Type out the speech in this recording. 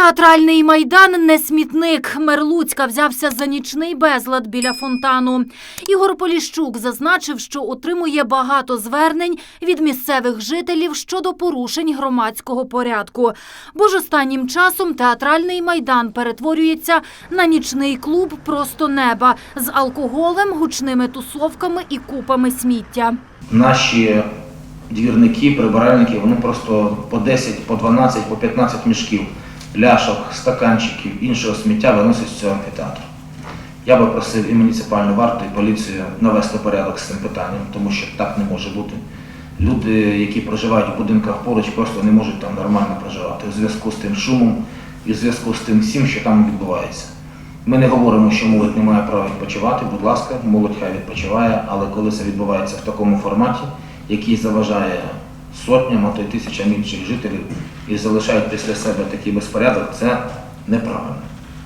Театральний майдан не смітник. Мер Луцька взявся за нічний безлад біля фонтану. Ігор Поліщук зазначив, що отримує багато звернень від місцевих жителів щодо порушень громадського порядку. Бо ж останнім часом театральний майдан перетворюється на нічний клуб просто неба з алкоголем, гучними тусовками і купами сміття. Наші двірники, прибиральники, вони просто по 10, по 12, по 15 мішків, пляшок, стаканчиків, іншого сміття виносять з цього амфітеатру. Я би просив і муніципальну варту, і поліцію навести порядок з цим питанням, тому що так не може бути. Люди, які проживають в будинках поруч, просто не можуть там нормально проживати у зв'язку з тим шумом і в зв'язку з тим всім, що там відбувається. Ми не говоримо, що молодь не має права відпочивати, будь ласка, молодь хай відпочиває, але коли це відбувається в такому форматі, який заважає сотням, а то й тисячам інших жителів і залишають після себе такий безпорядок, це неправильно.